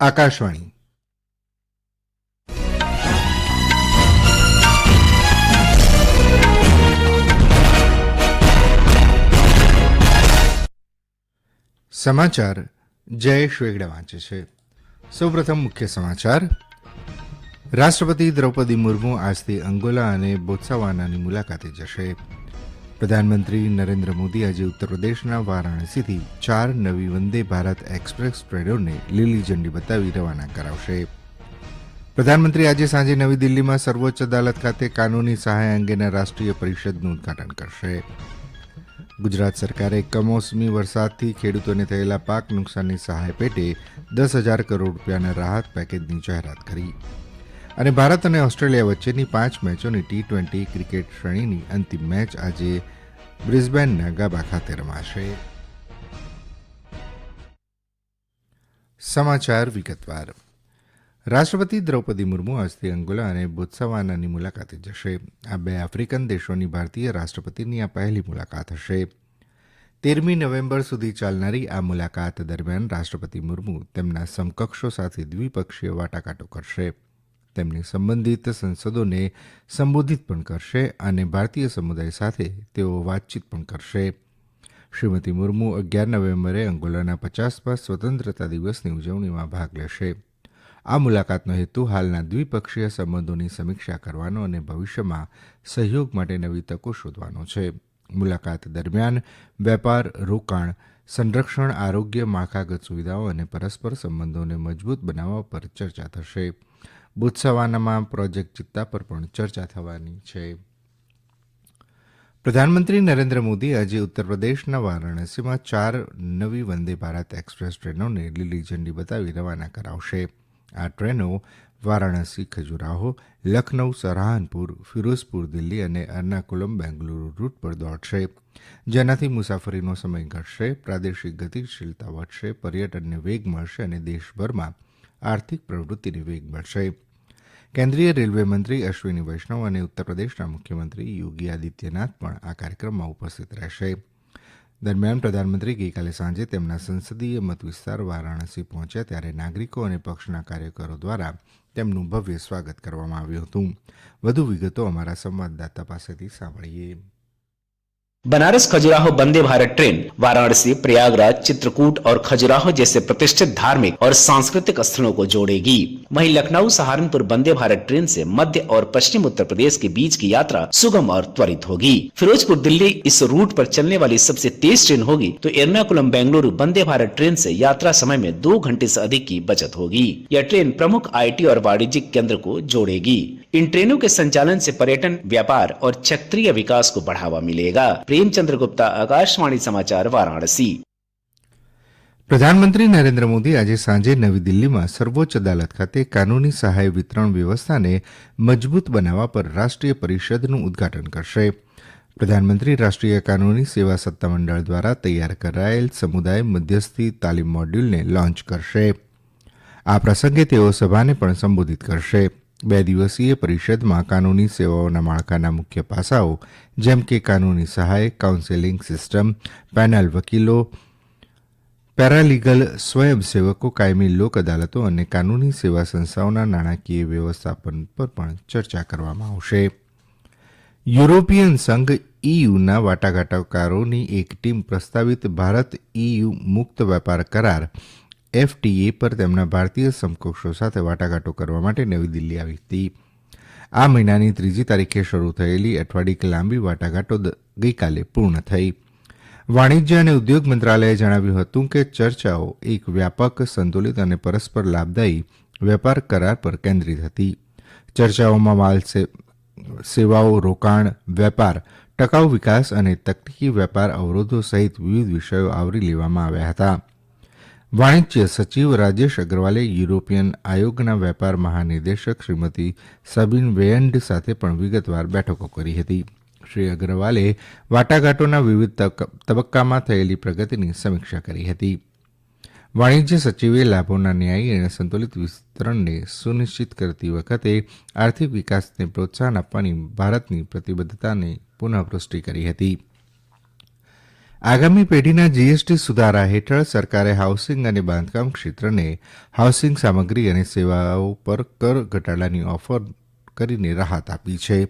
આકાશવાણી. સમાચાર જયેશ વેગડા વાંચે છે. સૌપ્રથમ મુખ્ય સમાચાર. રાષ્ટ્રપતિ દ્રૌપદી મુર્મુ આજથી અંગોલા અને બોત્સાવાનાની મુલાકાતે જશે. પ્રધાનમંત્રી નરેન્દ્ર મોદી આજે ઉત્તરપ્રદેશના વારાણસીથી ચાર નવી વંદે ભારત એક્સપ્રેસ ટ્રેનોને લીલી ઝંડી બતાવી રવાના કરાવશે. પ્રધાનમંત્રી આજે સાંજે નવી દિલ્હીમાં સર્વોચ્ચ અદાલત ખાતે કાનૂની સહાય અંગેના રાષ્ટ્રીય પરિષદનું ઉદઘાટન કરશે. ગુજરાત સરકારે કમોસમી વરસાદથી ખેડૂતોને થયેલા પાક નુકસાનની સહાય પેટે દસ હજાર કરોડ રૂપિયાના રાહત પેકેજની જાહેરાત કરી. અને ભારત અને ઓસ્ટ્રેલિયા વચ્ચેની પાંચ મેચોની ટી ટ્વેન્ટી ક્રિકેટ શ્રેણીની અંતિમ મેચ આજે બ્રિસ્બેનના ગાબા ખાતે રમાશે. સમાચાર વિગતવાર. રાષ્ટ્રપતિ દ્રૌપદી મુર્મુ આજથી અંગોલા અને બોત્સવાનાની મુલાકાતે જશે. આ બે આફ્રિકન દેશોની ભારતીય રાષ્ટ્રપતિની આ પહેલી મુલાકાત હશે. તેરમી નવેમ્બર સુધી ચાલનારી આ મુલાકાત દરમિયાન રાષ્ટ્રપતિ મુર્મુ તેમના સમકક્ષો સાથે દ્વિપક્ષીય વાટાઘાટો કરશે. તેમની સંબંધિત સંસદોને સંબોધિત પણ કરશે અને ભારતીય સમુદાય સાથે તેઓ વાતચીત પણ કરશે. શ્રીમતી મુર્મુ અગિયાર નવેમ્બરે અંગોલાના પચાસમાં સ્વતંત્રતા દિવસની ઉજવણીમાં ભાગ લેશે. આ મુલાકાતનો હેતુ હાલના દ્વિપક્ષીય સંબંધોની સમીક્ષા કરવાનો અને ભવિષ્યમાં સહયોગ માટે નવી તકો શોધવાનો છે. મુલાકાત દરમિયાન વેપાર, રોકાણ, સંરક્ષણ, આરોગ્ય, માળખાગત સુવિધાઓ અને પરસ્પર સંબંધોને મજબૂત બનાવવા પર ચર્ચા થશે. બોત્સવાનામાં પ્રોજેક્ટ ચિત્તા પર પણ ચર્ચા થવાની છે. પ્રધાનમંત્રી નરેન્દ્ર મોદી આજે ઉત્તરપ્રદેશના વારાણસીમાં ચાર નવી વંદે ભારત એક્સપ્રેસ ટ્રેનોને લીલી ઝંડી બતાવી રવાના કરાવશે. આ ટ્રેનો વારાણસી, ખજુરાહો લખનૌ સહારનપુર ફિરોઝપુર, દિલ્હી અને એર્નાકુલમ, બેંગલુરુ રૂટ પર દોડશે. જેનાથી મુસાફરીનો સમય ઘટશે, પ્રાદેશિક ગતિશીલતા વધશે, પર્યટનને વેગ મળશે અને દેશભરમાં આર્થિક પ્રવૃત્તિને વેગ મળશે. કેન્દ્રીય રેલવે મંત્રી અશ્વિની વૈષ્ણવ અને ઉત્તરપ્રદેશના મુખ્યમંત્રી યોગી આદિત્યનાથ પણ આ કાર્યક્રમમાં ઉપસ્થિત રહેશે. દરમિયાન પ્રધાનમંત્રી ગઈકાલે સાંજે તેમના સંસદીય મતવિસ્તાર વારાણસી પહોંચ્યા ત્યારે નાગરિકો અને પક્ષના કાર્યકરો દ્વારા તેમનું ભવ્ય સ્વાગત કરવામાં આવ્યું હતું. વધુ વિગતો અમારા સંવાદદાતા પાસેથી સાંભળીએ. बनारस खजुराहो वंदे भारत ट्रेन, वाराणसी, प्रयागराज, चित्रकूट और खजुराहो जैसे प्रतिष्ठित धार्मिक और सांस्कृतिक स्थलों को जोड़ेगी। वहीं लखनऊ, सहारनपुर वंदे भारत ट्रेन से मध्य और पश्चिम उत्तर प्रदेश के बीच की यात्रा सुगम और त्वरित होगी। फिरोजपुर, दिल्ली इस रूट पर चलने वाली सबसे तेज ट्रेन होगी तो एर्नाकुलम, बेंगलुरु वंदे भारत ट्रेन से यात्रा समय में दो घंटे से अधिक की बचत होगी। यह ट्रेन प्रमुख आईटी और वाणिज्यिक केंद्र को जोड़ेगी। इन ट्रेनों के संचालन से पर्यटन, व्यापार और क्षेत्रीय विकास को बढ़ावा मिलेगा। પ્રેમચંદ્ર ગુપ્તા, આકાશવાણી સમાચાર, વારાણસી. પ્રધાનમંત્રી નરેન્દ્ર મોદી આજે સાંજે નવી દિલ્હીમાં સર્વોચ્ચ અદાલત ખાતે કાનૂની સહાય વિતરણ વ્યવસ્થાને મજબૂત બનાવવા પર રાષ્ટ્રીય પરિષદનું ઉદઘાટન કરશે. પ્રધાનમંત્રી રાષ્ટ્રીય કાનૂની સેવા સત્તામંડળ દ્વારા તૈયાર કરાયેલ સમુદાય મધ્યસ્થી તાલીમ મોડ્યુલને લોન્ચ કરશે. આ પ્રસંગે તેઓ સભાને પણ સંબોધિત કરશે. બે દિવસીય પરિષદમાં કાનૂની સેવાઓના માળખાના મુખ્ય પાસાઓ, જેમ કે કાનૂની સહાય કાઉન્સેલિંગ સિસ્ટમ પેનલ વકીલો, પેરાલીગલ સ્વયંસેવકો, કાયમી લોક અદાલતો અને કાનૂની સેવા સંસ્થાઓના નાણાકીય વ્યવસ્થાપન પર પણ ચર્ચા કરવામાં આવશે. યુરોપિયન સંઘ ઇયુના વાટાઘાટકારોની એક ટીમ પ્રસ્તાવિત ભારત ઇયુ મુક્ત વેપાર કરાર એફટીએ પર તેમના ભારતીય સમકક્ષો સાથે વાટાઘાટો કરવા માટે નવી દિલ્હી આવી હતી. આ મહિનાની ત્રીજી તારીખે શરૂ થયેલી અઠવાડિક લાંબી વાટાઘાટો ગઈકાલે પૂર્ણ થઈ. વાણિજ્ય અને ઉદ્યોગ મંત્રાલયે જણાવ્યું હતું કે ચર્ચાઓ એક વ્યાપક, સંતુલિત અને પરસ્પર લાભદાયી વેપાર કરાર પર કેન્દ્રિત હતી. ચર્ચાઓમાં માલ સેવાઓ, રોકાણ, વેપાર, ટકાઉ વિકાસ અને તકનીકી વેપાર અવરોધો સહિત વિવિધ વિષયો આવરી લેવામાં આવ્યા હતા. વાણિજ્ય સચિવ રાજેશ અગ્રવાલે યુરોપિયન આયોગના વેપાર મહાનિદેશક શ્રીમતી સબિન વેયન્ડ સાથે પણ વિગતવાર બેઠકો કરી હતી. શ્રી અગ્રવાલે વાટાઘાટોના વિવિધ તબક્કામાં થયેલી પ્રગતિની સમીક્ષા કરી હતી. વાણિજ્ય સચિવે લાભોના ન્યાયી અને સંતુલિત વિસ્તરણને સુનિશ્ચિત કરતી વખતે આર્થિક વિકાસને પ્રોત્સાહન આપવાની ભારતની પ્રતિબદ્ધતાને પુનઃપુષ્ટિ કરી હતી. આગામી પેઢીના જીએસટી સુધારા હેઠળ સરકારે હાઉસિંગ અને બાંધકામ ક્ષેત્રને હાઉસિંગ સામગ્રી અને સેવાઓ પર કર ઘટાડાની ઓફર કરીને રાહત આપી છે.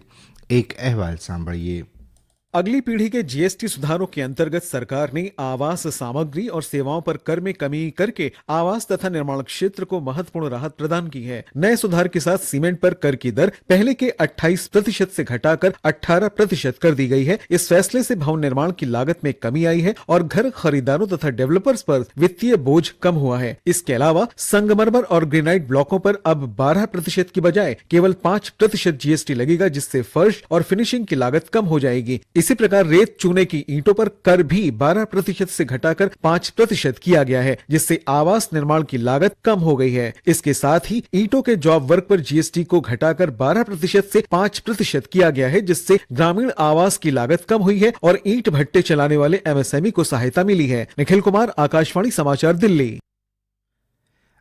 એક અહેવાલ સાંભળીએ. अगली पीढ़ी के जीएसटी सुधारों के अंतर्गत सरकार ने आवास सामग्री और सेवाओं पर कर में कमी करके आवास तथा निर्माण क्षेत्र को महत्वपूर्ण राहत प्रदान की है। नए सुधार के साथ सीमेंट पर कर की दर पहले के 28 प्रतिशत से घटाकर 18 प्रतिशत कर दी गई है। इस फैसले से भवन निर्माण की लागत में कमी आई है और घर खरीदारों तथा डेवलपर्स पर वित्तीय बोझ कम हुआ है। इसके अलावा संगमरमर और ग्रेनाइट ब्लॉकों पर अब 12 प्रतिशत की बजाय केवल 5 प्रतिशत जीएसटी लगेगा, जिससे फर्श और फिनिशिंग की लागत कम हो जाएगी। इसी प्रकार रेत चूने की ईंटों पर कर भी 12 प्रतिशत से घटाकर 5 प्रतिशत किया गया है, जिससे आवास निर्माण की लागत कम हो गई है। इसके साथ ही ईंटों के जॉब वर्क पर जीएसटी को घटाकर 12 प्रतिशत से 5 प्रतिशत किया गया है, जिससे ग्रामीण आवास की लागत कम हुई है और ईंट भट्टे चलाने वाले एमएसएमई को सहायता मिली है। निखिल कुमार, आकाशवाणी समाचार दिल्ली।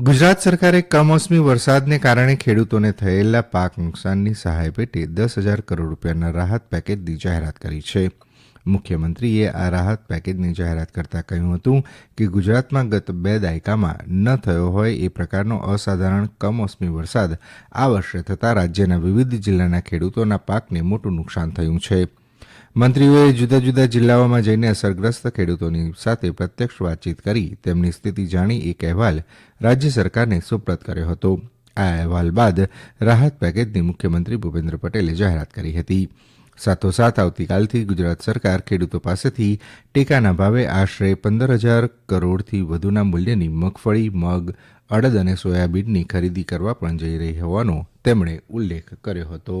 ગુજરાત સરકારે કમોસમી વરસાદને કારણે ખેડૂતોને થયેલા પાક નુકસાનની સહાય પેટે દસ હજાર કરોડ રૂપિયાના રાહત પેકેજની જાહેરાત કરી છે. મુખ્યમંત્રીએ આ રાહત પેકેજની જાહેરાત કરતાં કહ્યું હતું કે ગુજરાતમાં ગત બે દાયકામાં ન થયો હોય એ પ્રકારનો અસાધારણ કમોસમી વરસાદ આ વર્ષે થતાં રાજ્યના વિવિધ જિલ્લાના ખેડૂતોના પાકને મોટું નુકસાન થયું છે. મંત્રીઓએ જુદા જુદા જિલ્લાઓમાં જઈને અસરગ્રસ્ત ખેડૂતોની સાથે પ્રત્યક્ષ વાતચીત કરી તેમની સ્થિતિ જાણી એક અહેવાલ રાજ્ય સરકારને સુપ્રત કર્યો હતો. આ અહેવાલ બાદ રાહત પેકેજની મુખ્યમંત્રી ભૂપેન્દ્ર પટેલે જાહેરાત કરી હતી. સાથોસાથ આવતીકાલથી ગુજરાત સરકાર ખેડૂતો પાસેથી ટેકાના ભાવે આશરે પંદર હજાર કરોડથી વધુના મૂલ્યની મગફળી, મગ, અડદ અને સોયાબીનની ખરીદી કરવા પણ જઈ રહી હોવાનો તેમણે ઉલ્લેખ કર્યો હતો.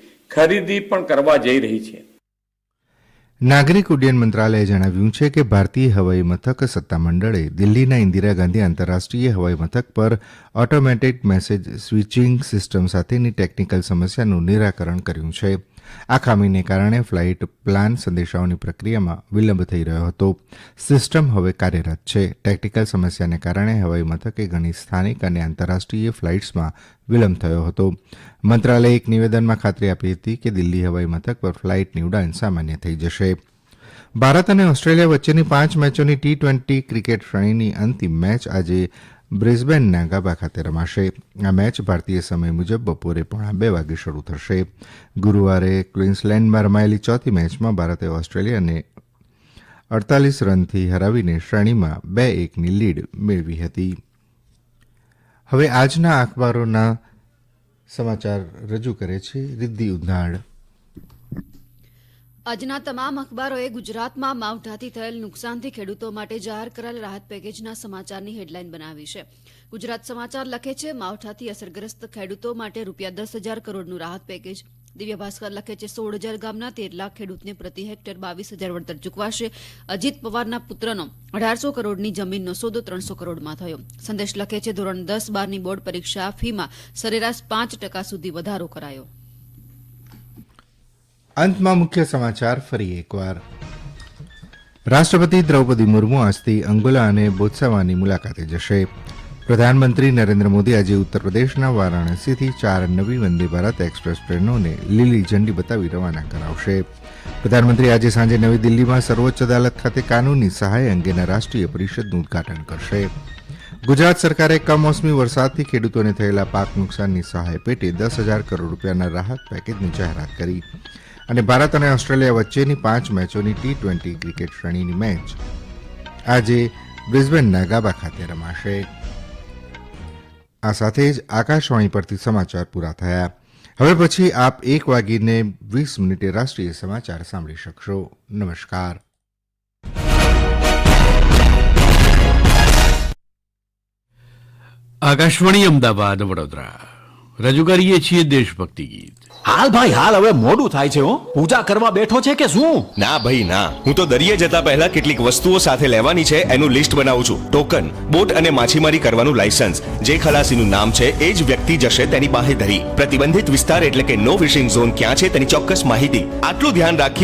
ખરીદી પણ કરવા જઈ રહી છે. નાગરિક ઉડ્ડયન મંત્રાલયે જણાવ્યું છે કે ભારતીય હવાઈ મથક સત્તામંડળે દિલ્હીના ઇન્દિરા ગાંધી આંતરરાષ્ટ્રીય હવાઈ મથક પર ઓટોમેટિક મેસેજ સ્વિચિંગ સિસ્ટમ સાથેની ટેકનિકલ સમસ્યાનું નિરાકરણ કર્યું છે. આ ખામીને કારણે ફ્લાઇટ પ્લાન સંદેશાઓની પ્રક્રિયામાં વિલંબ થઈ રહ્યો હતો. સિસ્ટમ હવે કાર્યરત છે. ટેકનિકલ સમસ્યાને કારણે હવાઈ મથકે ઘણી સ્થાનિક અને આંતરરાષ્ટ્રીય ફ્લાઇટ્સમાં વિલંબ થયો હતો. મંત્રાલયે એક નિવેદનમાં ખાતરી આપી હતી કે દિલ્હી હવાઈ મથક પર ફ્લાઇટની ઉડાન સામાન્ય થઈ જશે. ભારત અને ઓસ્ટ્રેલિયા વચ્ચેની પાંચ મેચોની ટી ટ્વેન્ટી ક્રિકેટ શ્રેણીની અંતિમ મેચ આજે બ્રિસ્બેનના ગાબા ખાતે રમાશે. આ મેચ ભારતીય સમય મુજબ બપોરે પોણા બે વાગે શરૂ થશે. ગુરુવારે ક્વીન્સલેન્ડમાં રમાયેલી ચોથી મેચમાં ભારતે ઓસ્ટ્રેલિયાને અડતાલીસ રનથી હરાવીને શ્રેણીમાં બે એકની લીડ મેળવી હતી. હવે આજના અખબારોના સમાચાર રજૂ કરે છે રિદ્ધિ ઉંધાડ આજના તમામ અખબારોએ ગુજરાતમાં માવઠાથી થયેલ નુકસાનથી ખેડૂતો માટે જાહેર કરાયેલ રાહત પેકેજના સમાચારની હેડલાઇન બનાવી છે. ગુજરાત સમાચાર લખે છે માવઠાથી અસરગ્રસ્ત ખેડૂતો માટે રૂપિયા દસ હજાર કરોડનું રાહત પેકેજ. દિવ્ય ભાસ્કર લખે છે, સોળ હજાર ગામના તેર લાખ ખેડૂતને પ્રતિ હેક્ટર બાવીસ હજાર વળતર ચૂકવાશે. અજીત પવારના પુત્રનો અઢારસો કરોડની જમીનનો સોદો ત્રણસો કરોડમાં થયો. સંદેશ લખે છે, ધોરણ દસ બારની બોર્ડ પરીક્ષા ફીમાં સરેરાશ પાંચ ટકા સુધી વધારો કરાયો. અંતમાં મુખ્ય સમાચાર ફરી એકવાર. રાષ્ટ્રપતિ દ્રૌપદી મુર્મુ આજથી અંગોલા અને બોત્સાવાની મુલાકાતે જશે. પ્રધાનમંત્રી નરેન્દ્ર મોદી આજે ઉત્તર પ્રદેશના વારાણસીથી ચાર નવી વંદે ભારત એક્સપ્રેસ ટ્રેનોને લીલી ઝંડી બતાવી રવાના કરાવશે. પ્રધાનમંત્રી આજે સાંજે નવી દિલ્હીમાં સર્વોચ્ચ અદાલત ખાતે કાનૂની સહાય અંગેના રાષ્ટ્રીય પરિષદનું ઉદઘાટન કરશે. ગુજરાત સરકારે કમોસમી વરસાદથી ખેડૂતોને થયેલા પાક નુકસાનની સહાય પેટે દસ હજાર કરોડ રૂપિયાના રાહત પેકેજની જાહેરાત કરી. અને ભારત અને ઓસ્ટ્રેલિયા વચ્ચેની પાંચ મેચોની ટી ટ્વેન્ટી ક્રિકેટ શ્રેણીની મેચ આજે બ્રિસ્બેનના ગાબા ખાતે રમાશે. આ સાથે જ આકાશવાણી પરથી સમાચાર પૂરા થયા. હવે પછી આપ એક વાગીને વીસ મિનિટે રાષ્ટ્રીય સમાચાર સાંભળી શકશો. નમસ્કાર. આકાશવાણી અમદાવાદ વડોદરા. રજૂ કરીએ છીએ દેશભક્તિ ગીત. હાલ ભાઈ હાલ હવે મોડું થાય છે હો. પૂજા કરવા બેઠો છે કે શું? ના ભાઈ ના. હું તો દરિયે જતા પહેલા કેટલીક વસ્તુઓ સાથે લેવાની છે એનું લિસ્ટ બનાવું છું. ટોકન બોટ અને માછીમારી કરવાનું લાયસન્સ. જે ખલાસીનું નામ છે એ જ વ્યક્તિ જશે તેની બાહેધરી. પ્રતિબંધિત વિસ્તાર એટલે કે નો ફિશિંગ ઝોન ક્યાં છે તેની ચોક્કસ માહિતી. આટલું ધ્યાન રાખીએ